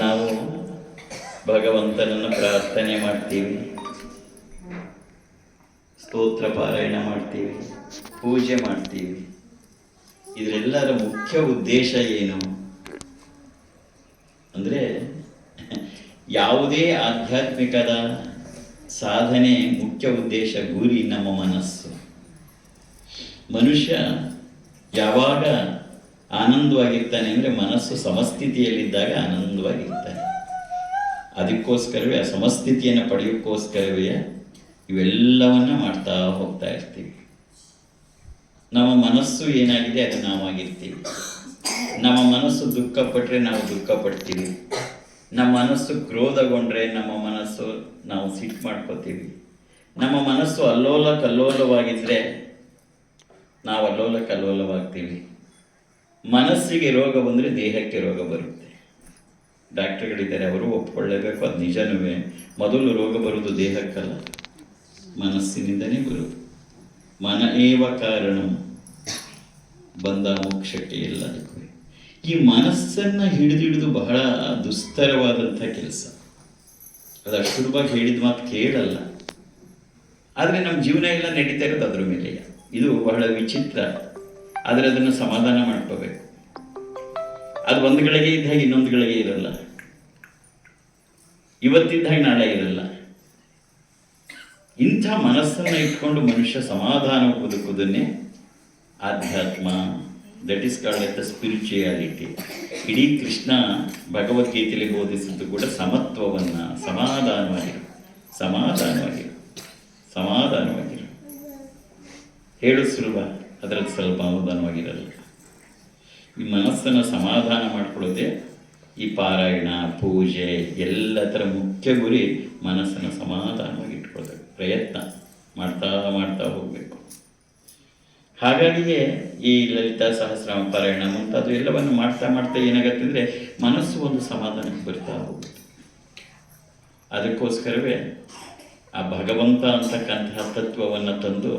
ನಾವು ಭಗವಂತನನ್ನು ಪ್ರಾರ್ಥನೆ ಮಾಡ್ತೀವಿ. ಸ್ತೋತ್ರ ಪಾರಾಯಣ ಮಾಡ್ತೀವಿ, ಪೂಜೆ ಮಾಡ್ತೀವಿ. ಇದರೆಲ್ಲರ ಮುಖ್ಯ ಉದ್ದೇಶ ಏನು? ಅಂದರೆ ಯಾವುದೇ ಆಧ್ಯಾತ್ಮಿಕದ ಸಾಧನೆ ಮುಖ್ಯ ಉದ್ದೇಶ ಗುರಿ ನಮ್ಮ ಮನಸ್ಸು. ಮನುಷ್ಯ ಯಾವಾಗ ಆನಂದವಾಗಿರ್ತಾನೆ ಅಂದರೆ ಮನಸ್ಸು ಸಮಸ್ಥಿತಿಯಲ್ಲಿದ್ದಾಗ ಆನಂದವಾಗಿರ್ತಾನೆ. ಅದಕ್ಕೋಸ್ಕರವೇ, ಆ ಸಮಸ್ಥಿತಿಯನ್ನು ಪಡೆಯೋಕ್ಕೋಸ್ಕರವೇ ಇವೆಲ್ಲವನ್ನ ಮಾಡ್ತಾ ಹೋಗ್ತಾ ಇರ್ತೀವಿ. ನಮ್ಮ ಮನಸ್ಸು ಏನಾಗಿದೆ ಅದು ನಾವಾಗಿರ್ತೀವಿ. ನಮ್ಮ ಮನಸ್ಸು ದುಃಖಪಟ್ಟರೆ ನಾವು ದುಃಖ ಪಡ್ತೀವಿ. ನಮ್ಮ ಮನಸ್ಸು ಕ್ರೋಧಗೊಂಡ್ರೆ ನಮ್ಮ ಮನಸ್ಸು ನಾವು ಸಿಟ್ಟು ಮಾಡ್ಕೋತೀವಿ. ನಮ್ಮ ಮನಸ್ಸು ಅಲ್ಲೋಲ ಕಲ್ಲೋಲವಾಗಿದ್ದರೆ ನಾವು ಅಲ್ಲೋಲ ಕಲ್ಲೋಲವಾಗ್ತೀವಿ ಮನಸ್ಸಿಗೆ ರೋಗ ಬಂದರೆ ದೇಹಕ್ಕೆ ರೋಗ ಬರುತ್ತೆ. ಡಾಕ್ಟರ್ಗಳಿದ್ದಾರೆ, ಅವರು ಒಪ್ಕೊಳ್ಳೇಬೇಕು, ಅದು ನಿಜನೂ ಮೊದಲು ರೋಗ ಬರುವುದು ದೇಹಕ್ಕಲ್ಲ, ಮನಸ್ಸಿನಿಂದನೇ ಬರುವುದು. ಮನ ಏವ ಕಾರಣ, ಬಂದ ಮೋಕ್ಷಕ್ಕೆ ಎಲ್ಲದಕ್ಕೂ. ಈ ಮನಸ್ಸನ್ನು ಹಿಡಿದಿಡಿದು ಬಹಳ ದುಸ್ತರವಾದಂಥ ಕೆಲಸ. ಅದು ಅಷ್ಟು ಸುಲಭವಾಗಿ ಹೇಳಿದ ಮಾತು ಕೇಳಲ್ಲ. ಆದರೆ ನಮ್ಮ ಜೀವನ ಎಲ್ಲ ನಡೀತಾ ಇರೋದು ಅದ್ರ ಮೇಲೆ ಇದು ಬಹಳ ವಿಚಿತ್ರ ಆದರೆ ಅದನ್ನು ಸಮಾಧಾನ ಮಾಡ್ಕೋಬೇಕು. ಅದು ಒಂದು ಗಳಿಗೆ ಇದ್ದಾಗ ಇನ್ನೊಂದು ಗಳಿಗೆ ಇರಲ್ಲ. ಇವತ್ತಿದ್ದಾಗ ನಾಳೆ ಇರಲ್ಲ. ಇಂಥ ಮನಸ್ಸನ್ನು ಇಟ್ಕೊಂಡು ಮನುಷ್ಯ ಸಮಾಧಾನ ಬದುಕುವುದನ್ನೇ ಆಧ್ಯಾತ್ಮ. That is called at the spirituality ಇಡೀ ಕೃಷ್ಣ ಭಗವದ್ಗೀತೆಯಲ್ಲಿ ಬೋಧಿಸಿದ್ದು ಕೂಡ ಸಮತ್ವವನ್ನು, ಸಮಾಧಾನವಾಗಿರು. ಸಮಾಧಾನವಾಗಿರು. ಸಮಾಧಾನವಾಗಿರು. ಹೇಳು ಸುಲಭ. ಅದರಲ್ಲಿ ಸ್ವಲ್ಪ ಅನುದಾನವಾಗಿರಲ್ಲ ಈ ಮನಸ್ಸನ್ನು ಸಮಾಧಾನ ಮಾಡಿಕೊಳ್ಳುತ್ತೆ ಈ ಪಾರಾಯಣ, ಪೂಜೆ, ಎಲ್ಲ ಥರ ಮುಖ್ಯ ಗುರಿ ಮನಸ್ಸನ್ನು ಸಮಾಧಾನವಾಗಿ ಇಟ್ಕೊಳ್ಳೋದು ಪ್ರಯತ್ನ ಮಾಡ್ತಾ ಮಾಡ್ತಾ ಹೋಗಬೇಕು. ಹಾಗಾಗಿಯೇ ಈ ಲಲಿತಾ ಸಹಸ್ರಾಮ ಪಾರಾಯಣ ಮುಂತಾದ ಎಲ್ಲವನ್ನು ಮಾಡ್ತಾ ಮಾಡ್ತಾ ಏನಾಗುತ್ತೆ ಅಂದರೆ ಮನಸ್ಸು ಒಂದು ಸಮಾಧಾನಕ್ಕೆ ಬರ್ತಾ ಹೋಗುತ್ತೆ. ಅದಕ್ಕೋಸ್ಕರವೇ ಆ ಭಗವಂತ ಅಂತಕ್ಕಂತಹ ತತ್ವವನ್ನು ತಂದು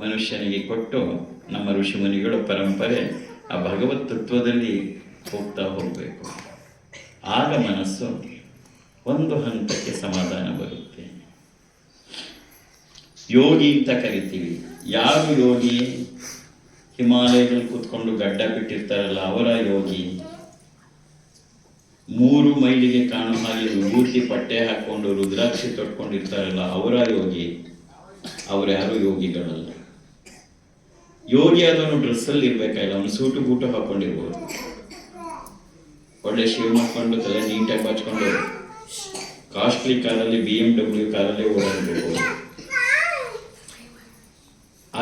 ಮನುಷ್ಯನಿಗೆ ಕೊಟ್ಟು ನಮ್ಮ ಋಷಿಮುನಿಗಳು ಪರಂಪರೆ ಆ ಭಗವತ್ ತತ್ವದಲ್ಲಿ ಹೋಗ್ತಾ ಹೋಗಬೇಕು. ಆಗ ಮನಸ್ಸು ಒಂದು ಹಂತಕ್ಕೆ ಸಮಾಧಾನ ಬರುತ್ತೆ. ಯೋಗಿ ಅಂತ ಕರಿತೀವಿ. ಯಾರು ಯೋಗಿ? ಹಿಮಾಲಯದಲ್ಲಿ ಕೂತ್ಕೊಂಡು ಗಡ್ಡ ಬಿಟ್ಟಿರ್ತಾರಲ್ಲ, ಅವರ ಯೋಗಿ. ಮೂರು ಮೈಲಿಗೆ ಕಾಣೋ ಹಾಗೆ ಮೂರ್ತಿ ಪಟ್ಟೆ ಹಾಕೊಂಡು, ರುದ್ರಾಕ್ಷಿ ತೊಟ್ಕೊಂಡಿರ್ತಾರಲ್ಲ, ಅವರ ಯೋಗಿ. ಅವರ್ಯಾರು ಯಾರು ಯೋಗಿಗಳಲ್ಲ. ಯೋಗಿ ಡ್ರೆಸ್ ಡ್ರೆಸ್ಸಲ್ಲಿ ಇರ್ಬೇಕಾಗಿಲ್ಲ, ಅವನು ಸೂಟು ಬೂಟು ಹಾಕೊಂಡಿರ್ಬೋದು. ಒಳ್ಳೆ ಶೇವ್ ಮಾಡ್ಕೊಂಡು, ತಲೆ ನೀಟಾಗಿ ಬಾಚ್ಕೊಂಡು ಕಾಸ್ಟ್ಲಿ ಕಾರಲ್ಲಿ ಬಿ ಎಂ ಡಬ್ಲ್ಯೂ ಕಾರಲ್ಲಿ ಓಡಾಡಬೇಕು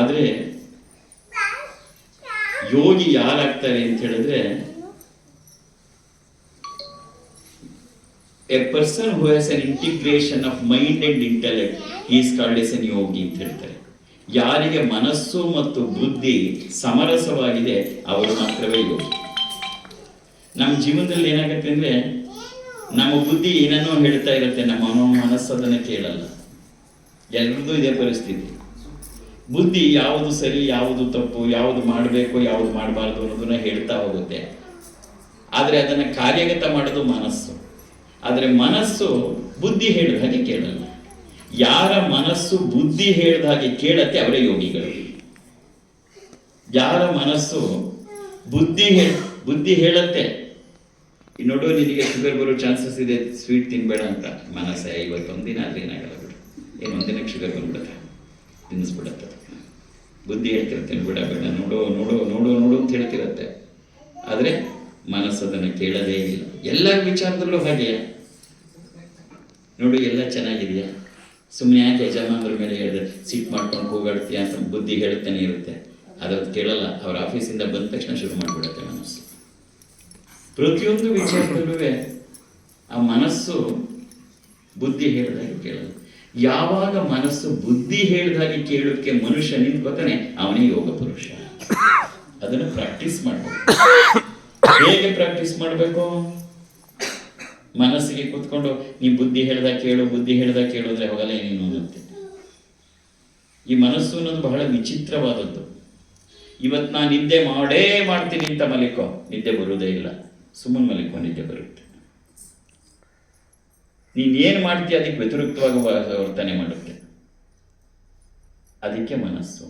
ಆದರೆ, ಯೋಗಿ ಯಾರಾಗ್ತಾರೆ ಅಂತ ಹೇಳಿದ್ರೆ a person who has an integration of mind and intellect is called as an yogi ಅಂತ ಹೇಳ್ತಾರೆ. ಯಾರಿಗೆ ಮನಸ್ಸು ಮತ್ತು ಬುದ್ಧಿ ಸಮರಸವಾಗಿದೆ, ಅವರು ಮಾತ್ರವೇ ಯೋಗಿ ನಮ್ಮ ಜೀವನದಲ್ಲಿ ಏನಾಗುತ್ತೆ ಅಂದ್ರೆ, ನಮ್ಮ ಬುದ್ಧಿ ಏನನ್ನೋ ಹೇಳ್ತಾ ಇರುತ್ತೆ, ನಮ್ಮ ಮನೋ ಮನಸ್ಸು ಅದನ್ನು ಕೇಳಲ್ಲ. ಎಲ್ರದ್ದು ಇದೇ ಪರಿಸ್ಥಿತಿ. ಬುದ್ಧಿ ಯಾವುದು ಸರಿ, ಯಾವುದು ತಪ್ಪು, ಯಾವುದು ಮಾಡಬೇಕು, ಯಾವುದು ಮಾಡಬಾರ್ದು ಅನ್ನೋದನ್ನ ಹೇಳ್ತಾ ಹೋಗುತ್ತೆ. ಆದರೆ ಅದನ್ನು ಕಾರ್ಯಗತ ಮಾಡೋದು ಮನಸ್ಸು. ಆದರೆ ಮನಸ್ಸು ಬುದ್ಧಿ ಹೇಳಿದ ಹಾಗೆ ಕೇಳಲ್ಲ. ಯಾರ ಮನಸ್ಸು ಬುದ್ಧಿ ಹೇಳಿದ ಹಾಗೆ ಕೇಳತ್ತೆ ಅವರೇ ಯೋಗಿಗಳು. ಯಾರ ಮನಸ್ಸು ಬುದ್ಧಿ ಹೇಳ ಬುದ್ಧಿ ಹೇಳತ್ತೆ. ನೋಡು, ನಿನಗೆ ಶುಗರ್ ಬರೋ ಚಾನ್ಸಸ್ ಇದೆ ಸ್ವೀಟ್ ತಿನ್ಬೇಡ ಅಂತ. ಮನಸ್ಸೇ, ಇವತ್ತು ದಿನ ಆದ್ರೆ ಏನಾಗಲ್ಲ ಬಿಡು. ಏನು ಶುಗರ್ ಬಂದ್ಬಿಡುತ್ತೆ. ತಿನ್ನಿಸ್ಬಿಡತ್ತೆ. ಬುದ್ಧಿ ಹೇಳ್ತಿರುತ್ತೆ ಬಿಡ ಬೇಡ. ನೋಡು ನೋಡು ನೋಡು ನೋಡು ಅಂತ ಹೇಳ್ತಿರತ್ತೆ. ಆದರೆ ಮನಸ್ಸು ಅದನ್ನು ಕೇಳದೇ ಇಲ್ಲ. ಎಲ್ಲ ವಿಚಾರದಲ್ಲೂ ಹಾಗೆ ನೋಡು, ಎಲ್ಲ ಚೆನ್ನಾಗಿದೆಯಾ? ಸುಮ್ಮನೆ ಯಾಕೆ ಯಜಮಾನ್ರ ಮೇಲೆ ಹೇಳಿದೆ, ಸಿಟ್ ಮಾಡ್ಕೊಂಡು ಹೋಗಾಡ್ತೀಯ ಅಂತ ಬುದ್ಧಿ ಹೇಳ್ತಾನೆ ಇರುತ್ತೆ. ಅದನ್ನು ಕೇಳಲ್ಲ, ಅವ್ರ ಆಫೀಸಿಂದ ಬಂದ ತಕ್ಷಣ ಶುರು ಮಾಡಿಬಿಡುತ್ತೆ ಮನಸ್ಸು. ಪ್ರತಿಯೊಂದು ವಿಚಾರದಲ್ಲೂ ಆ ಮನಸ್ಸು ಬುದ್ಧಿ ಹೇಳಿದಾಗ ಕೇಳಲ್ಲ. ಯಾವಾಗ ಮನಸ್ಸು ಬುದ್ಧಿ ಹೇಳಿದಾಗೆ ಕೇಳೋಕ್ಕೆ ಮನುಷ್ಯ ನಿಂತ್ಕೋತಾನೆ, ಅವನೇ ಯೋಗ ಪುರುಷ. ಅದನ್ನು ಪ್ರಾಕ್ಟೀಸ್ ಮಾಡಬೇಕು. ಹೇಗೆ ಪ್ರಾಕ್ಟೀಸ್ ಮಾಡಬೇಕು? ಮನಸ್ಸಿಗೆ ಕೂತ್ಕೊಂಡು, ನೀ ಬುದ್ಧಿ ಹೇಳ್ದ ಕೇಳು, ಬುದ್ಧಿ ಹೇಳ್ದ ಕೇಳು ಅಂದ್ರೆ ಹೋಗಲ್ಲ, ಏನೇನು ಓದುತ್ತೆ ಈ ಮನಸ್ಸು ಅನ್ನೋದು ಬಹಳ ವಿಚಿತ್ರವಾದದ್ದು. ಇವತ್ತು ನಾನು ನಿದ್ದೆ ಮಾಡೇ ಮಾಡ್ತೀನಿ ಅಂತ ಮಲಿಕೋ. ನಿದ್ದೆ ಬರುವುದೇ ಇಲ್ಲ. ಸುಮ್ಮನೆ ಮಲಿಕೋ, ನಿದ್ದೆ ಬರುತ್ತೆ. ನೀನು ಏನು ಮಾಡ್ತೀಯ, ಅದಕ್ಕೆ ವ್ಯತಿರಿಕ್ತವಾಗಿ ವರ್ತನೆ ಮಾಡುತ್ತೆ. ಅದಕ್ಕೆ ಮನಸ್ಸು.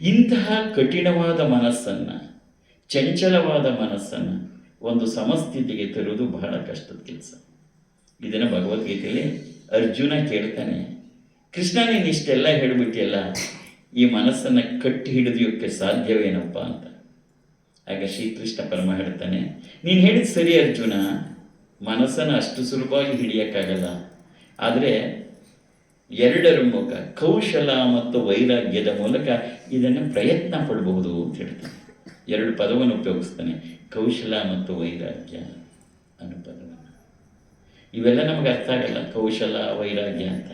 ಇಂತಹ ಕಠಿಣವಾದ ಮನಸ್ಸನ್ನು, ಚಂಚಲವಾದ ಮನಸ್ಸನ್ನು ಒಂದು ಸಮಸ್ಥಿತಿಗೆ ತರುವುದು ಬಹಳ ಕಷ್ಟದ ಕೆಲಸ. ಇದನ್ನು ಭಗವದ್ಗೀತೆಯಲ್ಲಿ ಅರ್ಜುನ ಕೇಳ್ತಾನೆ, ಕೃಷ್ಣ, ನೀನು ಇಷ್ಟೆಲ್ಲ ಹೇಳಿಬಿಟ್ಟಿಯಲ್ಲ ಈ ಮನಸ್ಸನ್ನು ಕಟ್ಟಿ ಹಿಡಿದಿಯೋಕ್ಕೆ ಸಾಧ್ಯವೇನಪ್ಪ ಅಂತ. ಆಗ ಶ್ರೀಕೃಷ್ಣ ಪರಮ ಹೇಳ್ತಾನೆ, ನೀನು ಹೇಳಿದ ಸರಿ ಅರ್ಜುನ, ಮನಸ್ಸನ್ನು ಅಷ್ಟು ಸುಲಭವಾಗಿ ಹಿಡಿಯೋಕ್ಕಾಗಲ್ಲ. ಆದರೆ ಎರಡರ ಮೂಲಕ ಕೌಶಲ ಮತ್ತು ವೈರಾಗ್ಯದ ಮೂಲಕ ಇದನ್ನು ಪ್ರಯತ್ನ ಪಡಬಹುದು ಅಂತ ಹೇಳ್ತಾನೆ. ಎರಡು ಪದವನ್ನು ಉಪಯೋಗಿಸ್ತಾನೆ, ಕೌಶಲ ಮತ್ತು ವೈರಾಗ್ಯ ಅನ್ನೋ ಪದವನ್ನು ಇವೆಲ್ಲ ನಮಗೆ ಅರ್ಥ ಆಗಲ್ಲ. ಕೌಶಲ, ವೈರಾಗ್ಯ ಅಂತ.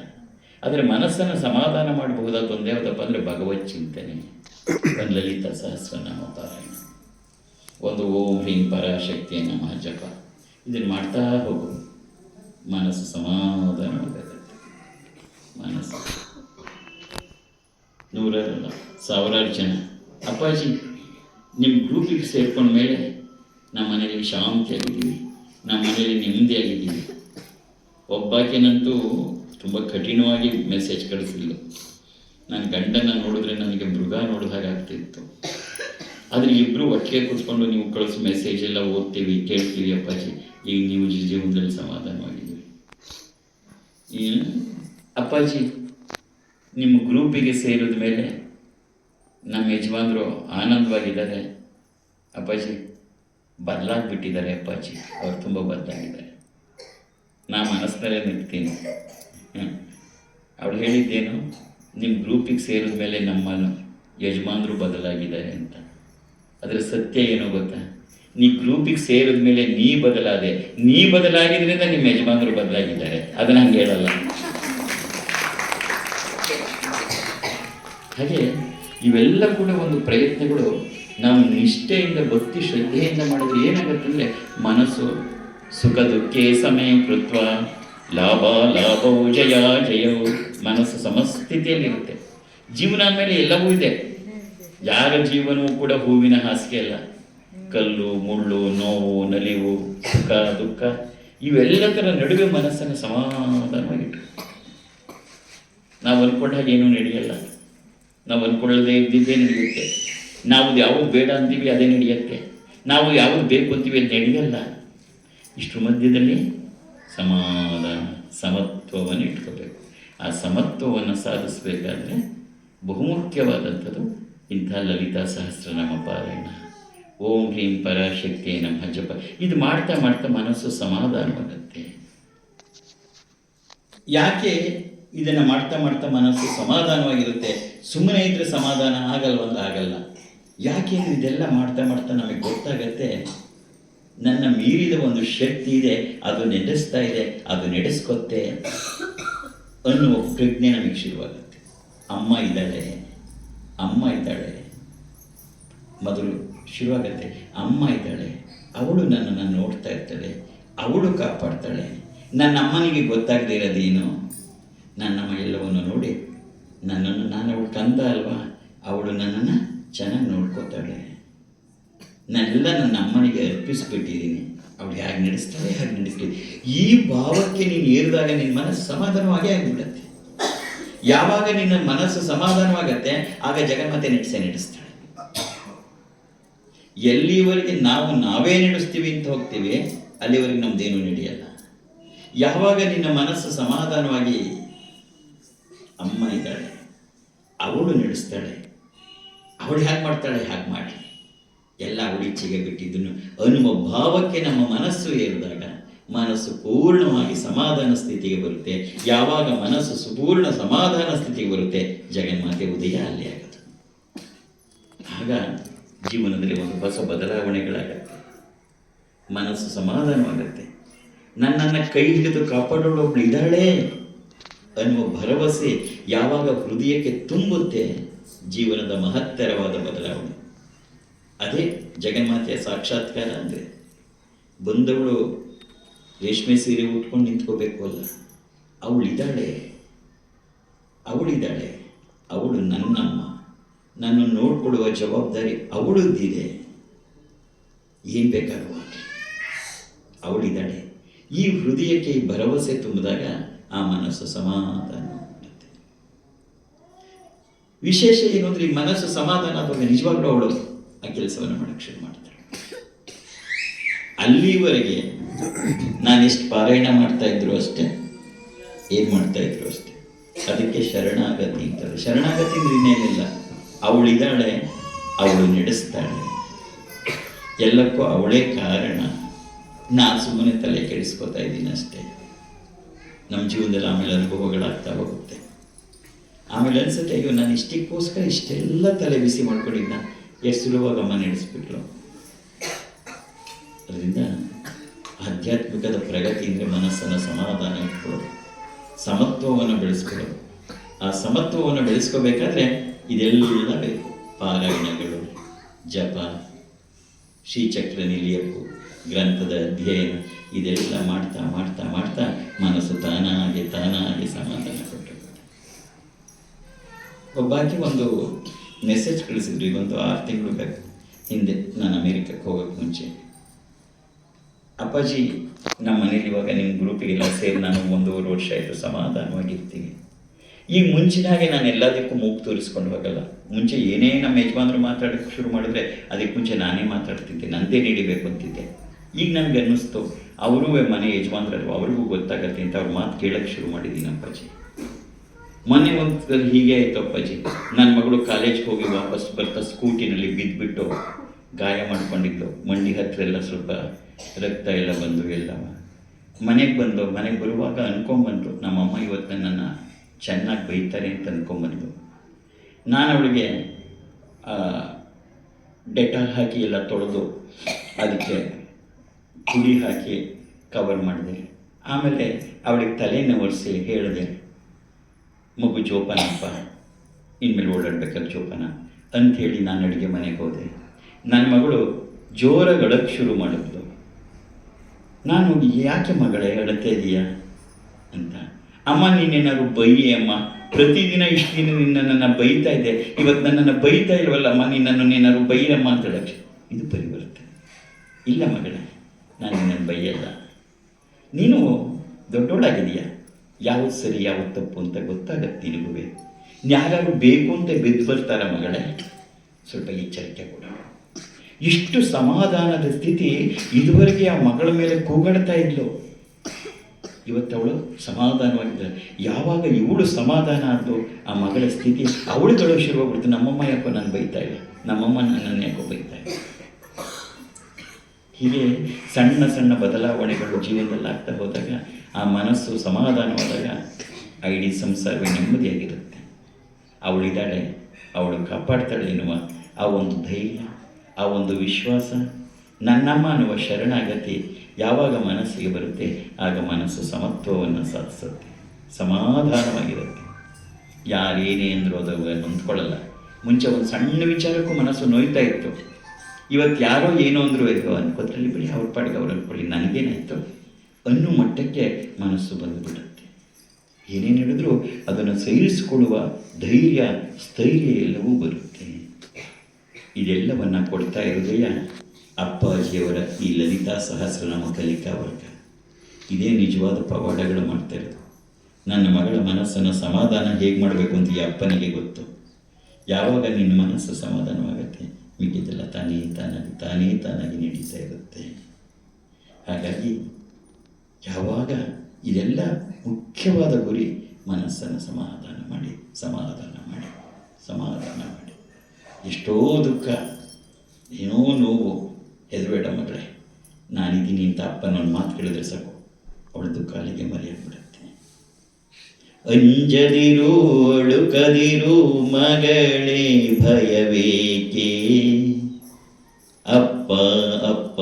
ಆದರೆ ಮನಸ್ಸನ್ನು ಸಮಾಧಾನ ಮಾಡಬಹುದಾದ ಒಂದೇ ಯಾವುದಪ್ಪ ಅಂದರೆ ಭಗವತ್ ಚಿಂತನೆ. ಒಂದು ಲಲಿತ ಸಹಸ್ರನಾಮ ಪಾರಾಯಣ. ಒಂದು ಓಂ ಹ್ರೀಂ ಪರಾಶಕ್ತಿಯ ನಮಃ ಜಪ. ಇದನ್ನು ಮಾಡ್ತಾ ಹೋಗು. ಮನಸ್ಸು ಸಮಾಧಾನವಾಗುತ್ತೆ ಮನಸ್ಸು. ನೂರಲ್ಲ ಸಾವಿರಾರು ಜನ. ಅಪ್ಪಾಜಿ ನಿಮ್ಮ ಗ್ರೂಪಿಗೆ ಸೇರ್ಕೊಂಡ ಮೇಲೆ ನಮ್ಮ ಮನೇಲಿ ಶಾಂತಿಯಾಗಿದ್ದೀವಿ. ನಮ್ಮ ಮನೇಲಿ ನೆಮ್ಮದಿಯಾಗಿದ್ದೀವಿ. ಒಬ್ಬಾಕೆನಂತೂ ತುಂಬ ಕಠಿಣವಾಗಿ ಮೆಸೇಜ್ ಕಳಿಸಿಲ್ಲ ನನ್ನ ಗಂಡನ ನೋಡಿದ್ರೆ ನನಗೆ ಮೃಗ ನೋಡಿದ ಹಾಗೆ ಆಗ್ತಿತ್ತು ಆದರೆ ಇಬ್ಬರು ಒಟ್ಟಿಗೆ ಕೂತ್ಕೊಂಡು ನೀವು ಕಳಿಸೋ ಮೆಸೇಜ್ ಎಲ್ಲ ಓದ್ತೀವಿ, ಕೇಳ್ತೀವಿ ಅಪ್ಪಾಜಿ. ಈಗ ನೀವು ಜೀವನದಲ್ಲಿ ಈ ಅಪ್ಪಾಜಿ, ನಿಮ್ಮ ಗ್ರೂಪಿಗೆ ಸೇರಿದ ಮೇಲೆ ನಮ್ಮ ಯಜಮಾನರು ಆನಂದವಾಗಿದ್ದಾರೆ. ಅಪ್ಪಾಜಿ ಬದಲಾಗ್ಬಿಟ್ಟಿದ್ದಾರೆ ಅಪ್ಪಾಜಿ. ಅವ್ರು ತುಂಬ ಬದಲಾಗಿದ್ದಾರೆ. ನಾ ಮನಸ್ಸಿನಲ್ಲೇ ಹ್ಞೂ ಅವಳು ಹೇಳಿದ್ದೇನು ನಿಮ್ಮ ಗ್ರೂಪಿಗೆ ಸೇರಿದ ಮೇಲೆ ನಮ್ಮ ಯಜಮಾನರು ಬದಲಾಗಿದ್ದಾರೆ ಅಂತ. ಅದರ ಸತ್ಯ ಏನೋ ಗೊತ್ತಾ? ನೀ ಗ್ರೂಪಿಗೆ ಸೇರಿದ ಮೇಲೆ ನೀ ಬದಲಾದೆ, ನೀ ಬದಲಾಗಿದ್ರಿಂದ ನಿಮ್ಮ ಯಜಮಾನರು ಬದಲಾಗಿದ್ದಾರೆ. ಅದನ್ನ ಹಂಗೆ ಹೇಳಲ್ಲ. ಹಾಗೆ ಇವೆಲ್ಲ ಕೂಡ ಒಂದು ಪ್ರಯತ್ನಗಳು ನಾವು ನಿಷ್ಠೆಯಿಂದ, ಭಕ್ತಿ, ಶ್ರದ್ಧೆಯಿಂದ ಮಾಡಿದ್ರೆ ಏನಾಗುತ್ತೆ ಅಂದರೆ, ಮನಸ್ಸು ಸುಖ ದುಃಖೇ ಸಮಯ ಕೃತ್ವ ಲಾಭ, ಲಾಭವು ಜಯ, ಜಯವು ಮನಸ್ಸು ಸಮಸ್ಥಿತಿಯಲ್ಲಿರುತ್ತೆ. ಜೀವನ ಮೇಲೆ ಎಲ್ಲವೂ ಇದೆ. ಯಾರ ಜೀವನವೂ ಕೂಡ ಹೂವಿನ ಹಾಸಿಗೆ ಅಲ್ಲ. ಕಲ್ಲು, ಮುಳ್ಳು, ನೋವು, ನಲಿವು, ಸುಖ, ದುಃಖ, ಇವೆಲ್ಲದರ ನಡುವೆ ಮನಸ್ಸನ್ನು ಸಮಾಧಾನವಾಗಿಟ್ಟು ನಾವು ಅಂದ್ಕೊಂಡ ಹಾಗೆ ಏನೂ ನಡೆಯಲ್ಲ. ನಾವು ಅಂದ್ಕೊಳ್ಳದೇ ಇದ್ದಿದ್ದೇ ನಡೆಯುತ್ತೆ. ನಾವು ಯಾವುದು ಬೇಡ ಅಂತೀವಿ, ಅದೇ ನಡೆಯುತ್ತೆ. ನಾವು ಯಾವುದು ಬೇಕು ಅಂತೀವಿ, ಅದು ನಡೆಯಲ್ಲ. ಇಷ್ಟು ಮಧ್ಯದಲ್ಲಿ ಸಮಾಧಾನ, ಸಮತ್ವವನ್ನು ಇಟ್ಕೋಬೇಕು. ಆ ಸಮತ್ವವನ್ನು ಸಾಧಿಸಬೇಕಾದ್ರೆ ಬಹುಮುಖ್ಯವಾದಂಥದ್ದು ಇಂಥ ಲಲಿತಾ ಸಹಸ್ರನಾಮ ಪಾರಾಯಣ. ಓಂ ಹ್ರೀಂ ಪರಾಶಕ್ತಿಯ ನಮ್ಮ ಜಪ. ಇದು ಮಾಡ್ತಾ ಮಾಡ್ತಾ ಮನಸ್ಸು ಸಮಾಧಾನವಾಗುತ್ತೆ. ಯಾಕೆ ಇದನ್ನು ಮಾಡ್ತಾ ಮಾಡ್ತಾ ಮನಸ್ಸು ಸಮಾಧಾನವಾಗಿರುತ್ತೆ? ಸುಮ್ಮನೆ ಇದ್ರೆ ಸಮಾಧಾನ ಆಗಲ್ವಂತ ಆಗಲ್ಲ. ಯಾಕೆ ಇದೆಲ್ಲ ಮಾಡ್ತಾ ಮಾಡ್ತಾ ನಮಗೆ ಗೊತ್ತಾಗತ್ತೆ? ನನ್ನ ಮೀರಿದ ಒಂದು ಶಕ್ತಿ ಇದೆ, ಅದು ನಡೆಸ್ತಾ ಇದೆ, ಅದು ನಡೆಸ್ಕೊತ್ತೆ ಅನ್ನುವ ಪ್ರಜ್ಞೆ ನಮಗೆ ಶುರುವಾಗುತ್ತೆ. ಅಮ್ಮ ಇದ್ದಾಳೆ ಅಮ್ಮ ಇದ್ದಾಳೆ, ಮೊದಲು ಶುರುವಾಗುತ್ತೆ, ಅಮ್ಮ ಇದ್ದಾಳೆ, ಅವಳು ನನ್ನನ್ನು ನೋಡ್ತಾ ಇರ್ತಾಳೆ, ಅವಳು ಕಾಪಾಡ್ತಾಳೆ. ನನ್ನ ಅಮ್ಮನಿಗೆ ಗೊತ್ತಾಗದೇ ಇರೋದೇನು? ನನ್ನಮ್ಮ ಎಲ್ಲವನ್ನು ನೋಡಿ, ನನ್ನನ್ನು ನಾನು ಅವಳು ತಂದ ಅಲ್ವಾ? ಅವಳು ನನ್ನನ್ನು ಚೆನ್ನಾಗಿ ನೋಡ್ಕೋತಾಳೆ. ನಾನೆಲ್ಲ ನನ್ನ ಅಮ್ಮನಿಗೆ ಅರ್ಪಿಸಿಬಿಟ್ಟಿದ್ದೀನಿ. ಅವಳು ಹೇಗೆ ನಡೆಸ್ತಾಳೆ ಹಾಗೆ ನಡೆಸ್ತೀವಿ ಈ ಭಾವಕ್ಕೆ ನೀನು ಏರಿದಾಗ ನಿನ್ನ ಮನಸ್ಸು ಸಮಾಧಾನವಾಗೇ ಆಗಿಬಿಡತ್ತೆ. ಯಾವಾಗ ನಿನ್ನ ಮನಸ್ಸು ಸಮಾಧಾನವಾಗತ್ತೆ, ಆಗ ಜಗನ್ಮತೆ ನಡೆಸೇ ನಡೆಸ್ತಾಳೆ ಎಲ್ಲಿವರೆಗೆ ನಾವು ನಾವೇ ನಡೆಸ್ತೀವಿ ಅಂತ ಹೋಗ್ತೀವಿ, ಅಲ್ಲಿವರೆಗೆ ನಮ್ದೇನು ನಡೆಯಲ್ಲ. ಯಾವಾಗ ನಿನ್ನ ಮನಸ್ಸು ಸಮಾಧಾನವಾಗಿ, ಅಮ್ಮ ಇದ್ದಾಳೆ, ಅವಳು ನಡೆಸ್ತಾಳೆ, ಅವಳು ಹೇಗೆ ಮಾಡ್ತಾಳೆ, ಹಾಗೆ ಮಾಡಿ ಎಲ್ಲ ಇಚ್ಛೆಗೆ ಬಿಟ್ಟಿದ್ದನ್ನು ಅನ್ನುವ ಭಾವಕ್ಕೆ ನಮ್ಮ ಮನಸ್ಸು ಏರಿದಾಗ ಮನಸ್ಸು ಪೂರ್ಣವಾಗಿ ಸಮಾಧಾನ ಸ್ಥಿತಿಗೆ ಬರುತ್ತೆ. ಯಾವಾಗ ಮನಸ್ಸು ಸುಪೂರ್ಣ ಸಮಾಧಾನ ಸ್ಥಿತಿಗೆ ಬರುತ್ತೆ, ಜಗನ್ಮಾತೆ ಉದಯ ಅಲ್ಲಿ ಆಗುತ್ತೆ ಆಗ ಜೀವನದಲ್ಲಿ ಒಂದು ಹೊಸ ಬದಲಾವಣೆಗಳಾಗತ್ತೆ. ಮನಸ್ಸು ಸಮಾಧಾನವಾಗುತ್ತೆ. ನನ್ನನ್ನು ಕೈ ಹಿಡಿದು ಕಾಪಾಡೋಳು ಒಬ್ಳು ಇದ್ದಾಳೆ. ಅನ್ನುವ ಭರವಸೆ ಯಾವಾಗ ಹೃದಯಕ್ಕೆ ತುಂಬುತ್ತೆ, ಜೀವನದ ಮಹತ್ತರವಾದ ಬದಲಾವಣೆ. ಅದೇ ಜಗನ್ಮಾತೆಯ ಸಾಕ್ಷಾತ್ಕಾರ ಅಂದರೆ ಬಂದವಳು ರೇಷ್ಮೆ ಸೀರೆ ಉಟ್ಕೊಂಡು ನಿಂತ್ಕೋಬೇಕು ಅಲ್ಲ. ಅವಳಿದ್ದಾಳೆ. ಅವಳಿದ್ದಾಳೆ. ಅವಳು ನನ್ನಮ್ಮ ನನ್ನ ನೋಡಿಕೊಳ್ಳುವ ಜವಾಬ್ದಾರಿ ಅವಳದ್ದಿದೆ. ಏನು ಬೇಕಾಗುವ ಅವಳಿದ್ದಾಳೆ. ಈ ಹೃದಯಕ್ಕೆ ಭರವಸೆ ತುಂಬಿದಾಗ ಆ ಮನಸ್ಸು ಸಮಾಧಾನ ವಿಶೇಷ ಏನು ಅಂದರೆ ಈ ಮನಸ್ಸು ಸಮಾಧಾನ ಆದಾಗ ನಿಜವಾಗ್ಲೂ ಅವಳು ಆ ಕೆಲಸವನ್ನು ಮಾಡಕ್ಕೆ ಶುರು ಮಾಡ್ತಾರೆ. ಅಲ್ಲಿವರೆಗೆ ನಾನು ಎಷ್ಟು ಪಾರಾಯಣ ಮಾಡ್ತಾ ಇದ್ರು ಅಷ್ಟೇ, ಏನ್ ಮಾಡ್ತಾ ಇದ್ರು ಅಷ್ಟೇ. ಅದಕ್ಕೆ ಶರಣಾಗತಿ ಅಂತಾರೆ ಶರಣಾಗತಿ ಇನ್ನೇನಿಲ್ಲ. ಅವಳಿದ್ದಾಳೆ ಅವಳು ನಡೆಸ್ತಾಳೆ. ಎಲ್ಲಕ್ಕೂ ಅವಳೇ ಕಾರಣ. ನಾನು ಸುಮ್ಮನೆ ತಲೆ ಕೆಡಿಸ್ಕೊತಾ ಇದ್ದೀನಿ ಅಷ್ಟೇ. ನಮ್ಮ ಜೀವನದಲ್ಲಿ ಆಮೇಲೆ ಅನುಭವಗಳಾಗ್ತಾ ಹೋಗುತ್ತೆ. ಆಮೇಲೆ ಅನ್ಸುತ್ತೆ, ಅಯ್ಯೋ, ನಾನು ಇಷ್ಟಕ್ಕೋಸ್ಕರ ಇಷ್ಟೆಲ್ಲ ತಲೆ ಬಿಸಿ ಮಾಡ್ಕೊಂಡಿದ್ದ ಎಷ್ಟು ಗಮನ ನಡೆಸ್ಬಿಟ್ಲು ಅದರಿಂದ ಆಧ್ಯಾತ್ಮಿಕದ ಪ್ರಗತಿ ಅಂದರೆ ಮನಸ್ಸನ್ನು ಸಮಾಧಾನ ಇಟ್ಕೊಳ್ಳೋದು, ಸಮತ್ವವನ್ನು ಬೆಳೆಸ್ಕೊಳ್ಳೋದು. ಆ ಸಮತ್ವವನ್ನು ಬೆಳೆಸ್ಕೋಬೇಕಾದ್ರೆ ಇದೆಲ್ಲ ಬೇಕು. ಪಾರಾಯಣಗಳು, ಜಪ, ಶ್ರೀಚಕ್ರ ನಿಲಿಯಪ್ಪು ಗ್ರಂಥದ ಅಧ್ಯಯನ, ಇದೆಲ್ಲ ಮಾಡ್ತಾ ಮಾಡ್ತಾ ಮಾಡ್ತಾ ಮನಸ್ಸು ತಾನಾಗೆ, ತಾನಾಗಿ ಸಮಾಧಾನ ಕೊಟ್ಟು ಒಬ್ಬಾಕಿ ಒಂದು ಮೆಸೇಜ್ ಕಳಿಸಿದ್ರು. ಈಗೊಂದು ಆರು ತಿಂಗಳು ಬೇಕು. ಹಿಂದೆ ನಾನು ಅಮೇರಿಕಕ್ಕೆ ಹೋಗೋಕ್ಕೆ ಮುಂಚೆ. ಅಪ್ಪಾಜಿ, ನಮ್ಮ ಮನೇಲಿ ಇವಾಗ ನಿಮ್ಮ ಗ್ರೂಪಿಗೆಲ್ಲ ಸೇರಿ ನಾನು ಒಂದೂವರೆ ವರ್ಷ ಆಯಿತು ಸಮಾಧಾನವಾಗಿರ್ತೀನಿ. ಈಗ ಮುಂಚಿನ ಹಾಗೆ ನಾನು ಎಲ್ಲದಕ್ಕೂ ಮೂಗು ತೋರಿಸ್ಕೊಂಡು ಹೋಗಲ್ಲ. ಮುಂಚೆ ಏನೇ ನಮ್ಮ ಯಜಮಾನರು ಮಾತಾಡೋಕ್ಕೆ ಶುರು ಮಾಡಿದ್ರೆ ಅದಕ್ಕೆ ಮುಂಚೆ ನಾನೇ ಮಾತಾಡ್ತಿದ್ದೆ. ನಂದೇ ನೀಡಿಬೇಕು ಅಂತಿದ್ದೆ. ಈಗ ನನಗೆ ಅನ್ನಿಸ್ತು, ಅವರೂ ಮನೆ ಯಜಮಾನರಲ್ವ? ಅವ್ರಿಗೂ ಗೊತ್ತಾಗತ್ತೆ ಅಂತ ಅವ್ರ ಮಾತು ಕೇಳೋಕ್ಕೆ ಶುರು ಮಾಡಿದ್ದೀನಿ ಅಪ್ಪಾಜಿ. ಮೊನ್ನೆ ಒಂದು ಹೀಗೆ ಆಯ್ತು ಅಪ್ಪಾಜಿ. ನನ್ನ ಮಗಳು ಕಾಲೇಜ್ಗೆ ಹೋಗಿ ವಾಪಸ್ ಬರ್ತಾ ಸ್ಕೂಟಿನಲ್ಲಿ ಬಿದ್ದುಬಿಟ್ಟು ಗಾಯ ಮಾಡ್ಕೊಂಡಿದ್ದು. ಮಂಡಿ ಹತ್ತಿರ ಎಲ್ಲ ಸ್ವಲ್ಪ ರಕ್ತ ಎಲ್ಲ ಬಂದು ಎಲ್ಲ ಮನೆಗೆ ಬಂದು, ಮನೆಗೆ ಬರುವಾಗ ಅನ್ಕೊಂಬಂದು ನಮ್ಮಮ್ಮ ಇವತ್ತು ನನ್ನನ್ನು ಚೆನ್ನಾಗಿ ಬೈತಾರೆ ಅಂತ ಅಂದ್ಕೊಂಬಂದು ನಾನು ಅವಳಿಗೆ ಡೆಟಾಲ್ ಹಾಕಿ ಎಲ್ಲ ತೊಳೆದು ಅದಕ್ಕೆ ಪುಡಿ ಹಾಕಿ ಕವರ್ ಮಾಡಿದೆ. ಆಮೇಲೆ ಅವಳಿಗೆ ತಲೆನ ಒರೆಸಿ ಹೇಳಿದೆ. ಮಗು ಜೋಪಾನಪ್ಪ. ಇನ್ಮೇಲೆ ಓಡಾಡಬೇಕಲ್ಲ ಜೋಪಾನ. ಅಂಥೇಳಿ ನಾನು ಅಡುಗೆ ಮನೆಗೆ ಹೋದೆ. ನನ್ನ ಮಗಳು ಜೋರಾಗಿ ಶುರು ಮಾಡಿದ್ಲು. ನಾನು ಯಾಕೆ ಮಗಳೇ, ಅಳತಾ ಇದೆಯಾ? ಅಂತ. ಅಮ್ಮ, ನೀನೇನಾದ್ರು ಬೈಯಿ ಅಮ್ಮ? ಪ್ರತಿದಿನ ಇಷ್ಟು ದಿನ ನಿನ್ನನ್ನು ಬೈತಾ ಇದೆ ಇವತ್ತು ನನ್ನನ್ನು ಬೈತಾ ಇಲ್ವಲ್ಲ ಅಮ್ಮ? ನಿನ್ನನ್ನು ನೀನಾದ್ರು ಬೈಯಮ್ಮ ಅಂತ ಹೇಳಕ್ಕೆ. ಇದು ಪರಿವರ್ತನೆ ಇಲ್ಲ ಮಗಳೇ ನಾನು ನಿನ್ನನ್ನು ಬೈಯಲ್ಲ. ನೀನು ದೊಡ್ಡೋಳಾಗಿದೆಯಾ ಯಾವ್ದು ಸರಿ ಯಾವ್ದು ತಪ್ಪು ಅಂತ ಗೊತ್ತಾಗತ್ತೆ ನಿನಗುವೆ ಯಾರು ಬೇಕು ಅಂತ ಬೆದ್ದು ಬರ್ತಾರ ಮಗಳೇ, ಸ್ವಲ್ಪ ಎಚ್ಚರಿಕೆ ಕೂಡ. ಇಷ್ಟು ಸಮಾಧಾನದ ಸ್ಥಿತಿ ಇದುವರೆಗೆ ಆ ಮಗಳ ಮೇಲೆ ಕೂಗಾಡ್ತಾ ಇದ್ಲು. ಇವತ್ತು ಅವಳು ಸಮಾಧಾನವಾಗಿದ್ದಾಳೆ. ಯಾವಾಗ ಇವಳು ಸಮಾಧಾನ ಆದ್ದು ಆ ಮಗಳ ಸ್ಥಿತಿ ಅವಳುಗಳು ಶುರುವಾಗ್ಬಿಡ್ತು. ನಮ್ಮಮ್ಮ ಯಾಕೋ ನಾನು ಬೈತಾ ಇಲ್ಲ? ನಮ್ಮಮ್ಮ ನನ್ನನ್ನು ಯಾಕೋ ಬೈತಾ ಇಲ್ಲ? ಹೀಗೆ ಸಣ್ಣ ಸಣ್ಣ ಬದಲಾವಣೆಗಳು ಜೀವನದಲ್ಲಿ ಆಗ್ತಾ ಹೋದಾಗ ಆ ಮನಸ್ಸು ಸಮಾಧಾನವಾದಾಗ ಆ ಇಡೀ ಸಂಸಾರವೇ ನೆಮ್ಮದಿಯಾಗಿರುತ್ತೆ ಅವಳಿದ್ದಾಳೆ ಅವಳು ಕಾಪಾಡ್ತಾಳೆ ಎನ್ನುವ ಆ ಒಂದು ಧೈರ್ಯ, ಆ ಒಂದು ವಿಶ್ವಾಸ ನನ್ನಮ್ಮ ಅನ್ನುವ ಶರಣಾಗತಿ ಯಾವಾಗ ಮನಸ್ಸಿಗೆ ಬರುತ್ತೆ, ಆಗ ಮನಸ್ಸು ಸಮತ್ವವನ್ನು ಸಾಧಿಸುತ್ತೆ, ಸಮಾಧಾನವಾಗಿರುತ್ತೆ. ಯಾರೇನೇ ಅಂದರೂ ಅದು ಹೊಂದ್ಕೊಳ್ಳಲ್ಲ. ಮುಂಚೆ ಒಂದು ಸಣ್ಣ ವಿಚಾರಕ್ಕೂ ಮನಸ್ಸು ನೋಯ್ತಾ ಇತ್ತು. ಇವತ್ತು ಯಾರೋ ಏನೋ ಅಂದರೂ ಇದು ಅನ್ಕೋದ್ರಲ್ಲಿ ಬಿಡಿ, ಅವ್ರ ಪಾಡಿಗೆ ಅವ್ರು ಅನ್ಕೊಳ್ಳಿ, ನನಗೇನಾಯಿತು? ಅನ್ನೋ ಮಟ್ಟಕ್ಕೆ ಮನಸ್ಸು ಬಂದುಬಿಡುತ್ತೆ. ಏನೇನು ಹೇಳಿದ್ರು ಅದನ್ನು ಸಹಿಸಿಕೊಳ್ಳುವ ಧೈರ್ಯ, ಸ್ಥೈರ್ಯ ಎಲ್ಲವೂ ಬರುತ್ತೆ. ಇದೆಲ್ಲವನ್ನ ಕೊಡ್ತಾ ಇರೋದೆಯ ಅಪ್ಪಾಜಿಯವರ ಈ ಲಲಿತಾ ಸಹಸ್ರನಾಮ ಕಲಿಕಾ ವರ್ಗ. ಇದೇ ನಿಜವಾದ ಪವಾಡಗಳು ಮಾಡ್ತಾ ಇರೋದು. ನನ್ನ ಮಗಳ ಮನಸ್ಸನ್ನು ಸಮಾಧಾನ ಹೇಗೆ ಮಾಡಬೇಕು ಅಂತ ಈ ಅಪ್ಪನಿಗೆ ಗೊತ್ತು. ಯಾವಾಗ ನಿನ್ನ ಮನಸ್ಸು ಸಮಾಧಾನವಾಗುತ್ತೆ? ಮಿಕ್ಕಿದ್ದೆಲ್ಲ ತಾನೇ ತಾನಾಗಿ ತಾನೇ ತಾನಾಗಿ ನಡೀತಾ ಇರುತ್ತೆ. ಹಾಗಾಗಿ ಯಾವಾಗ ಇದೆಲ್ಲ ಮುಖ್ಯವಾದ ಗುರಿ ಮನಸ್ಸನ್ನು ಸಮಾಧಾನ ಮಾಡಿ ಸಮಾಧಾನ ಮಾಡಿ ಸಮಾಧಾನ ಮಾಡಿ. ಎಷ್ಟೋ ದುಃಖ, ಏನೋ ನೋವು ಹೆದರಬೇಡ ಮಗಳೇ. ನಾನಿದ್ದೀನಿ ಅಂತ ಅಪ್ಪನೊಂದು ಮಾತು ಕೇಳಿದ್ರೆ ಸಾಕು. ಅವಳ ದುಃಖ ಅಲ್ಲಿಗೆ ಮರೆಯಾಗ್ಬಿಡುತ್ತೆ. ಅಂಜದಿರು ಅಳುಕದಿರು ಮಗಳೇ ಭಯವೇಕೆ? ಅಪ್ಪ ಅಪ್ಪ,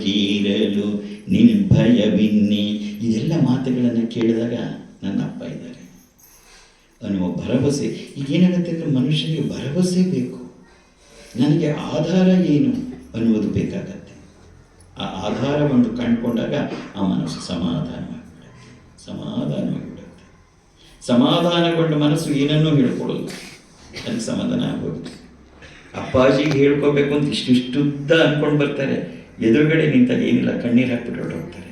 ಜೀರಲು ನಿರ್ಭಯವಿನ್ನಿ ಇದೆಲ್ಲ ಮಾತುಗಳನ್ನು ಕೇಳಿದಾಗ ನನ್ನ ಅಪ್ಪ ಇದ್ದಾರೆ. ಅನ್ನುವ ಭರವಸೆ. ಈಗೇನಾಗುತ್ತೆ ಅಂದರೆ ಮನುಷ್ಯನಿಗೆ ಭರವಸೆ ಬೇಕು. ನನಗೆ ಆಧಾರ ಏನು ಅನ್ನುವುದು ಬೇಕಾಗತ್ತೆ. ಆ ಆಧಾರವನ್ನು ಕಂಡುಕೊಂಡಾಗ ಆ ಮನಸ್ಸು ಸಮಾಧಾನವಾಗಿಬಿಡುತ್ತೆ ಸಮಾಧಾನವಾಗಿಬಿಡುತ್ತೆ ಸಮಾಧಾನಗೊಂಡ ಮನಸ್ಸು ಏನನ್ನೂ ಹೇಳ್ಕೊಡೋದು ಅದಕ್ಕೆ ಸಮಾಧಾನ ಆಗೋದು ಅಪ್ಪಾಜಿಗೆ ಹೇಳ್ಕೋಬೇಕು ಅಂತ ಇಷ್ಟಿಷ್ಟುದ್ದ ಅಂದ್ಕೊಂಡು ಬರ್ತಾರೆ. ಎದುರುಗಡೆ ನಿಂತಾಗ ಏನಿಲ್ಲ, ಕಣ್ಣೀರು ಹಾಕ್ಬಿಟ್ಟು ಹೊರಟೋಗ್ತಾರೆ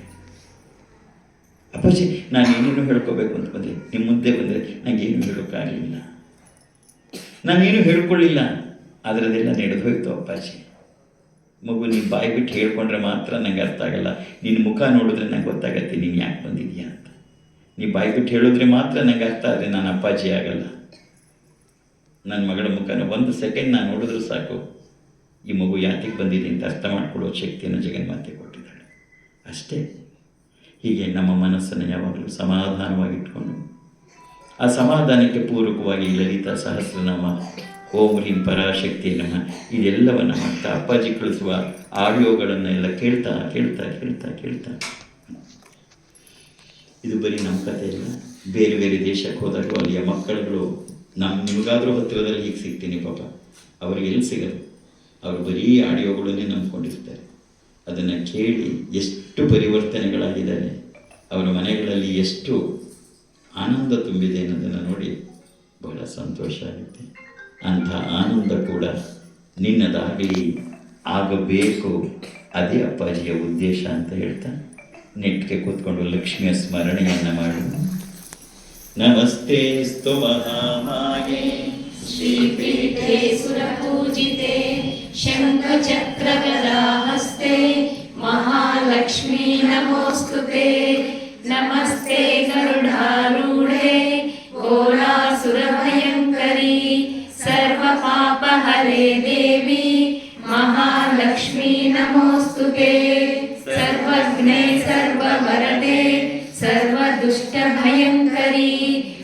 ಅಪ್ಪಾಜಿ ನಾನು ಏನೇನು ಹೇಳ್ಕೋಬೇಕು ಅಂತ ಬಂದರೆ ನಿಮ್ಮ ಮುಂದೆ ಬಂದರೆ ನನಗೇನು ಹೇಳೋಕ್ಕಾಗಲಿಲ್ಲ ನಾನೇನು ಹೇಳ್ಕೊಳ್ಳಿಲ್ಲ. ಅದರದೆಲ್ಲ ನಡೆದು ಹೋಯ್ತು ಅಪ್ಪಾಜಿ. ಮಗು, ನೀನು ಬಾಯಿ ಬಿಟ್ಟು ಹೇಳ್ಕೊಂಡ್ರೆ ಮಾತ್ರ ನಂಗೆ ಅರ್ಥ ಆಗಲ್ಲ. ನಿನ್ನ ಮುಖ ನೋಡಿದ್ರೆ ನಂಗೆ ಗೊತ್ತಾಗತ್ತೆ ನೀನು ಯಾಕೆ ಬಂದಿದ್ಯಾ ಅಂತ. ನೀ ಬಾಯಿ ಬಿಟ್ಟು ಹೇಳಿದ್ರೆ ಮಾತ್ರ ನಂಗೆ ಅರ್ಥ ಆದರೆ ನಾನು ಅಪ್ಪಾಜಿ ಆಗಲ್ಲ. ನನ್ನ ಮಗಳ ಮುಖನ ಒಂದು ಸೆಕೆಂಡ್ ನಾನು ನೋಡಿದ್ರು ಸಾಕು. ಈ ಮಗು ಯಾತಿಗೆ ಬಂದಿದೆ ಅಂತ ಅರ್ಥ ಮಾಡ್ಕೊಳ್ಳೋ ಶಕ್ತಿಯನ್ನು ಜಗನ್ಮಾತೆ ಕೊಟ್ಟಿದ್ದಾಳೆ. ಅಷ್ಟೇ. ಹೀಗೆ ನಮ್ಮ ಮನಸ್ಸನ್ನು ಯಾವಾಗಲೂ ಸಮಾಧಾನವಾಗಿಟ್ಕೊಂಡು, ಆ ಸಮಾಧಾನಕ್ಕೆ ಪೂರಕವಾಗಿ ಲಲಿತಾ ಸಹಸ್ರನಾಮ, ಓಂ ಹ್ರೀಂ ಪರಾಶಕ್ತಿ ನಮ, ಇದೆಲ್ಲವನ್ನು ಮಾಡ್ತಾ ಅಪ್ಪಾಜಿ ಕಳಿಸುವ ಆಡಿಯೋಗಳನ್ನೆಲ್ಲ ಕೇಳ್ತಾ ಕೇಳ್ತಾ ಕೇಳ್ತಾ ಕೇಳ್ತಾ. ಇದು ಬರೀ ನಮ್ಮ ಕಥೆ ಇಲ್ಲ ಬೇರೆ ಬೇರೆ ದೇಶಕ್ಕೆ ಹೋದಾಗಲೂ ಅಲ್ಲಿಯ ಮಕ್ಕಳುಗಳು ನಮ್ಮ ನಿಮಗಾದರೂ ಹತ್ತಿರದಲ್ಲಿ ಹೀಗೆ ಸಿಗ್ತೀನಿ ಪಾಪ. ಅವ್ರಿಗೆ ಎಲ್ಲಿ ಸಿಗದು? ಅವರು ಬರೀ ಆಡಿಯೋಗಳನ್ನೇ ನಂಬಿಕೊಂಡಿರ್ತಾರೆ. ಅದನ್ನು ಕೇಳಿ ಎಷ್ಟು ಪರಿವರ್ತನೆಗಳಾಗಿದ್ದಾರೆ ಅವರ ಮನೆಗಳಲ್ಲಿ ಎಷ್ಟು ಆನಂದ ತುಂಬಿದೆ ಅನ್ನೋದನ್ನು ನೋಡಿ ಬಹಳ ಸಂತೋಷ ಆಗುತ್ತೆ. ಅಂಥ ಆನಂದ ಕೂಡ ನಿನ್ನದಾಗಲಿ ಆಗಬೇಕು. ಅದೇ ಅಪ್ಪಾಜಿಯ ಉದ್ದೇಶ ಅಂತ ಹೇಳ್ತಾ ನೆಟ್ಟಿಗೆ ಕೂತ್ಕೊಂಡು ಲಕ್ಷ್ಮಿಯ ಸ್ಮರಣೆಯನ್ನು ಮಾಡು. ನಮಸ್ತೆ ಸ್ತೋಮಾಯೇ ಶ್ರೀ ಪೀಠೇ ಸುರ ಪೂಜಿತೇ सुरपूजिते शङ्खचक्रगदाहस्ते महालक्ष्मी नमोऽस्तु ते। नमस्ते गरुडारूढे घोरासुरभयङ्करी सर्वपापहरे देवी, महालक्ष्मी नमोऽस्तु ते। सर्वज्ञे, सर्ववरदे, सर्वदुष्टभयङ्करी,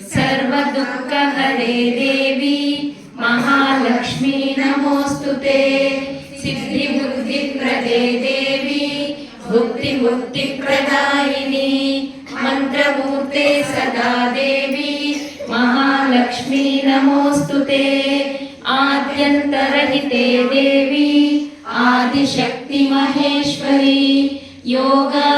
सर्वदुःखहरे देवी, महालक्ष्मी नमोऽस्तु ते। సిద్ధి బుద్ధి ప్రదే దేవి భుక్తి ముక్తి ప్రదాయిని మంత్రమూర్తే సదా దేవి మహాలక్ష్మీ నమోస్తుతే ఆద్యంతరహితే దేవి ఆదిశక్తి మహేశ్వరి యోగా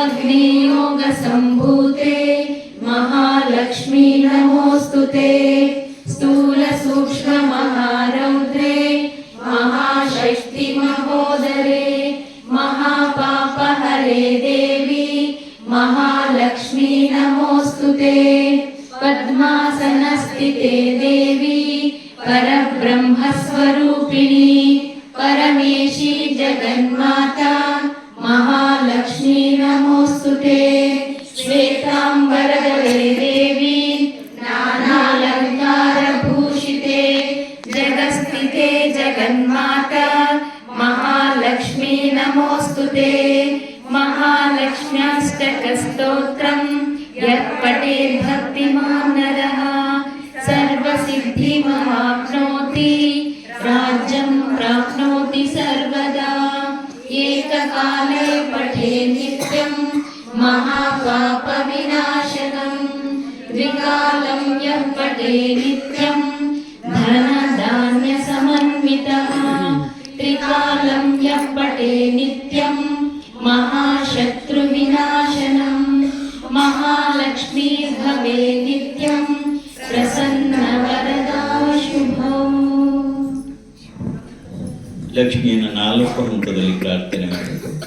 ಲಕ್ಷ್ಮಿಯನ್ನು ನಾಲ್ಕು ಹಂತದಲ್ಲಿ ಪ್ರಾರ್ಥನೆ ಮಾಡಬೇಕು.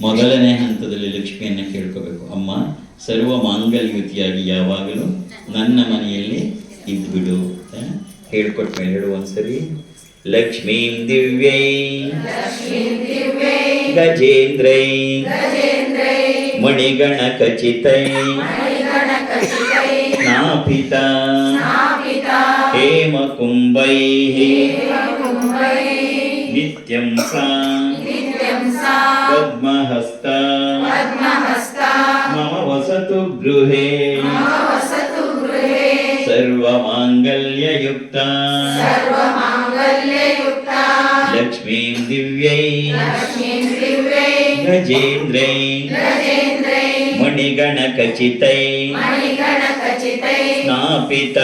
ಮೊದಲನೇ ಹಂತದಲ್ಲಿ ಲಕ್ಷ್ಮಿಯನ್ನು ಕೇಳ್ಕೋಬೇಕು. ಅಮ್ಮ ಸರ್ವ ಮಾಂಗಲ್ಯುತಿಯಾಗಿ ಯಾವಾಗಲೂ ನನ್ನ ಮನೆಯಲ್ಲಿ ಇದ್ಬಿಡು ಅಂತ ಹೇಳ್ಕೊಟ್ಟ ಎರಡು ಹೇಳು ಒಂದ್ಸರಿ. ಲಕ್ಷ್ಮೀಂ ದಿವ್ಯೈ. ಗಜೇಂದ್ರೈ. ಮಣಿಗಣ ಖಚಿತೈ ನಾಪಿತ ಹೇಮ ಕುಂಭೈ ನಿತ್ಯಂ ಸಾ ಪದ್ಮಹಸ್ತ ಮಮ ವಸತು ಗೃಹೇ ಸರ್ವಮಾಂಗಲ್ಯಯುಕ್ತ ಲಕ್ಷ್ಮೀಂ ದಿವ್ಯೈ ಗಜೇಂದ್ರೈ ಮಣಿಗಣಖಚಿತೈ ಸ್ನಾಪಿತ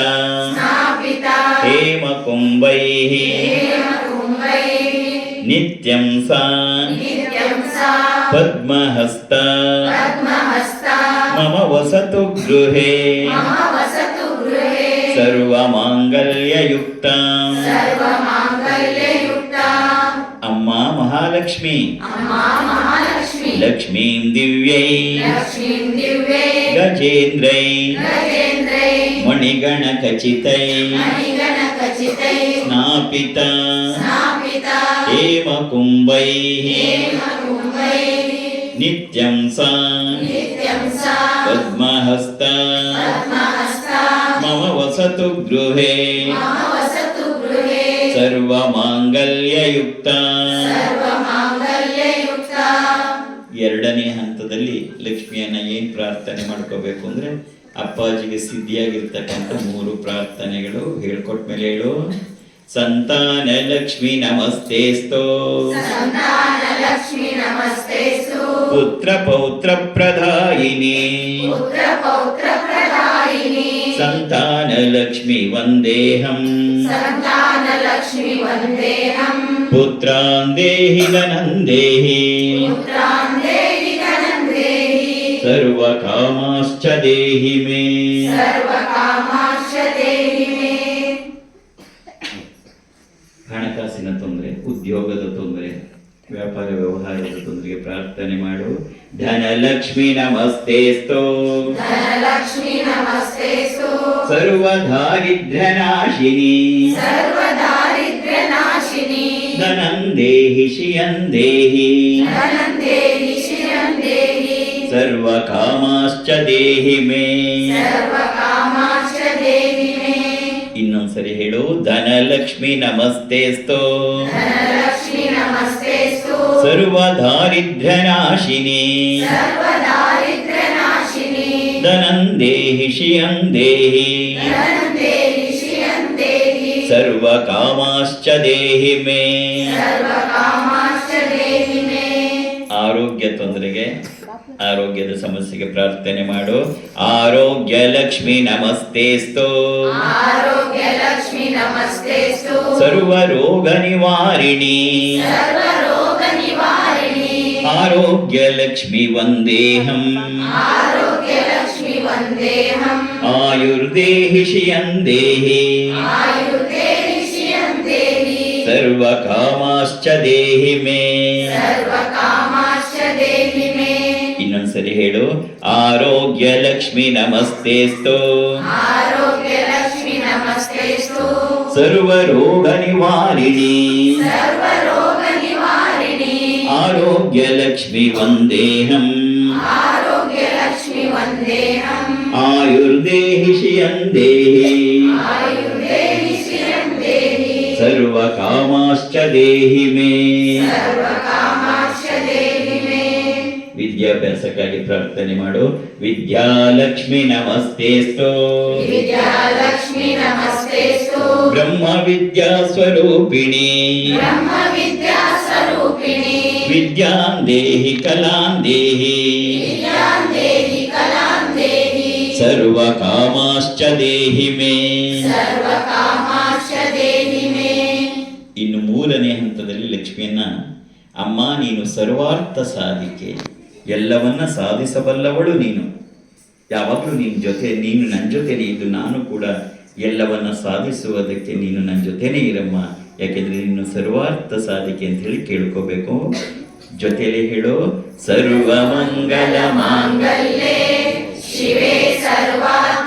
నిత్యం సా పద్మహస్త మమ వసతు గృహే సర్వమాంగల్యయుక్త అమ్మా మహాలక్ష్మి లక్ష్మీం దివ్యై గజేంద్రై మణిగణ ఖచ్చితై दिव्यै गजेन्द्रै गजेन्द्रै मणिगणखचितै मणिगणखचितै स्नापिता स्थापिता हेमकुम्भैः हेमकुम्भैः नित्यं सा नित्यं सा पद्महस्ता पद्महस्ता मम वसतु गृहे मम वसतु गृहे ಸರ್ವಮಾಂಗಲ್ಯಯುಕ್ತ सर्वमाङ्गल्ययुक्ता ಎರಡನೇ ಹಂತದಲ್ಲಿ ಲಕ್ಷ್ಮಿಯನ್ನ ಏನ್ ಪ್ರಾರ್ಥನೆ ಮಾಡ್ಕೋಬೇಕು ಅಂದ್ರೆ ಅಪ್ಪಾಜಿಗೆ ಸಿದ್ಧಿಯಾಗಿರ್ತಕ್ಕಂಥ ಮೂರು ಪ್ರಾರ್ಥನೆಗಳು ಹೇಳ್ಕೊಟ್ ಮೇಲೆ ಹೇಳು. ಸಂತಾನ ಲಕ್ಷ್ಮಿ ನಮಸ್ತೆ ಪುತ್ರ ಪೌತ್ರ ಪ್ರಧಾಯಿನಿ. ಸಂತಾನ ಲಕ್ಷ್ಮಿ ವಂದೇಹಂ. ಪುತ್ರಾನ್ ದೇಹಿ ನಂದೇಹಿ. ಸರ್ವಕಾಮಾಶ್ಚ ದೇಹಿ ಮೇ सर्वकामाश्च देहि मे ಹಣಕಾಸಿನ ತೊಂದರೆ ಉದ್ಯೋಗದ ತೊಂದರೆ ವ್ಯಾಪಾರ ವ್ಯವಹಾರದ ತೊಂದರೆಗೆ ಪ್ರಾರ್ಥನೆ ಮಾಡು ಧನಲಕ್ಷ್ಮಿ ನಮಸ್ತೇಸ್ತೋ धनलक्ष्मी नमस्तेस्तु ಸರ್ವ ದಾರಿದ್ರ್ಯ ನಾಶಿನಿ सर्वदारिद्र्यनाशिनी ಧನಂ ದೇಹಿ ಶಿಯಂ ದೇಹಿ धनं देहि श्रियं ಸರ್ವಕಾಮಾಶ್ಚ ದೇಹಿ ಮೇ. ಇನ್ನೊಂದ್ಸರಿ ಹೇಳು ಧನಲಕ್ಷ್ಮಿ ನಮಸ್ತೆಸ್ತೋ. ಸರ್ವದಾರಿದ್ರ್ಯನಾಶಿನಿ. ಧನಂದೇಹಿ ಶಿಯಂ ದೇಹಿ ಸರ್ವಕಾಮಾಶ್ಚ ದೇಹಿ ಮೇ. ಆರೋಗ್ಯ ತೊಂದರೆಗೆ ಆರೋಗ್ಯದ ಸಮಸ್ಯೆಗೆ ಪ್ರಾರ್ಥನೆ ಮಾಡು. ಆರೋಗ್ಯ ಲಕ್ಷ್ಮಿ ನಮಸ್ತೆ ಸರ್ವ ರೋಗ ನಿವಾರಿಣಿ. ಆರೋಗ್ಯ ಲಕ್ಷ್ಮಿ ವಂದೇಹಂ. ಆರೋಗ್ಯ ಲಕ್ಷ್ಮಿ ಆಯುರ್ದೇಹಿ ದೇಹಿ ಮೇ. ಸರ್ವ ದೇಹಿ ಒಂದ್ಸರಿ ಹೇಳು ಆರೋಗ್ಯ ಲಕ್ಷ್ಮಿ ನಮಸ್ತೇಸ್ತು ಸರ್ವ ರೋಗ ನಿವಾರಿಣಿ ಆರೋಗ್ಯ ಲಕ್ಷ್ಮಿ ವಂದೇಹಂ ಆಯುರ್ದೇಹಿ ಶಿಯಂದೇಹಿ ಸರ್ವ ಕಾಮಾಶ್ಚ ದೇಹಿ ಮೇ ವಿದ್ಯಾಭ್ಯಾಸಕ್ಕಾಗಿ ಪ್ರಾರ್ಥನೆ ಮಾಡು. ವಿದ್ಯಾಲಕ್ಷ್ಮಿ ನಮಸ್ತೇಸ್ತೋ ವಿದ್ಯಾಲಕ್ಷ್ಮಿ ನಮಸ್ತೇಸ್ತೋ ಬ್ರಹ್ಮ ವಿದ್ಯಾ ಸ್ವರೂಪಿಣಿ. ಬ್ರಹ್ಮ ವಿದ್ಯಾ ಸ್ವರೂಪಿಣಿ. ವಿದ್ಯಾಂ ದೇಹಿ ಕಲಾಂ ದೇಹಿ. ವಿದ್ಯಾಂ ದೇಹಿ ಕಲಾಂ ದೇಹಿ. ಸರ್ವ ಕಾಮಾಶ್ಚ ದೇಹಿ ಮೇ. ಸರ್ವ ಕಾಮಾಶ್ಚ ದೇಹಿ ಮೇ. ಇನ್ನು ಮೂರನೇ ಹಂತದಲ್ಲಿ ಲಕ್ಷ್ಮಿಯನ್ನ ಅಮ್ಮ ನೀನು ಸರ್ವಾರ್ಥ ಸಾಧಿಕೆ. ಎಲ್ಲವನ್ನ ಸಾಧಿಸಬಲ್ಲವಳು ನೀನು. ಯಾವಾಗಲೂ ನಿನ್ನ ಜೊತೆ, ನೀನು ನನ್ನ ಜೊತೆನೇ ಇದ್ದು ನಾನು ಕೂಡ ಎಲ್ಲವನ್ನ ಸಾಧಿಸುವುದಕ್ಕೆ ನೀನು ನನ್ನ ಜೊತೆನೇ ಇರಮ್ಮ. ಯಾಕೆಂದರೆ ನೀನು ಸರ್ವಾರ್ಥ ಸಾಧಿಕೆ ಅಂತ ಹೇಳಿ ಕೇಳ್ಕೋಬೇಕು. ಜೊತೆಲೆ ಹೇಳು ಸರ್ವ ಮಂಗಲ ಮಾಂಗಲ್ಯ. ಶಿವೇ ಸರ್ವಾರ್ಥ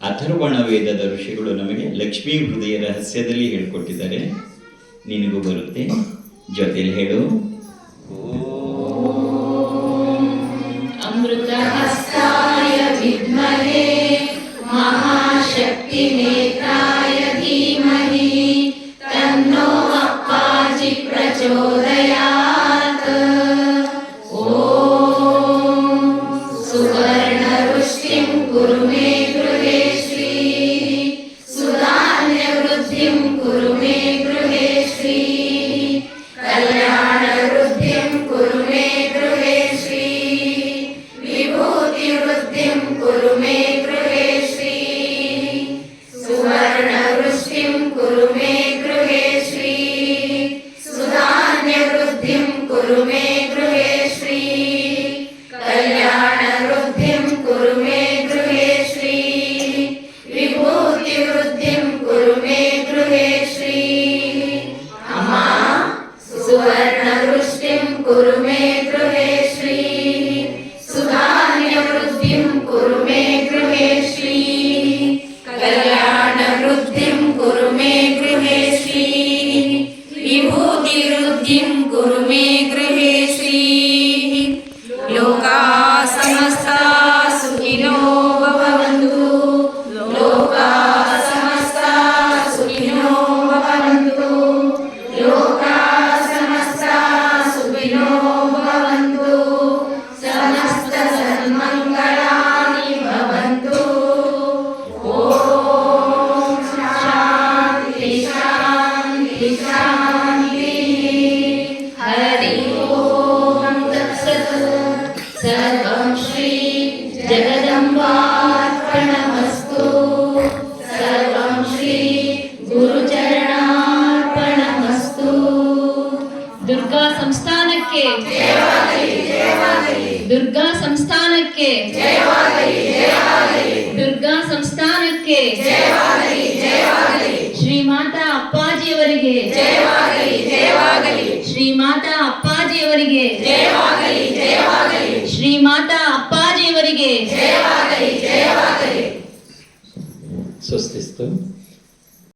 ಅಥರ್ವಣ ವೇದದ ಋಷಿಗಳು ನಮಗೆ ಲಕ್ಷ್ಮೀ ಹೃದಯ ರಹಸ್ಯದಲ್ಲಿ ಹೇಳ್ಕೊಟ್ಟಿದ್ದಾರೆ. ನಿನಗೂ ಬರುತ್ತೆ. ಜೊತೆಲಿ ಹೇಳು. ಓ volumen.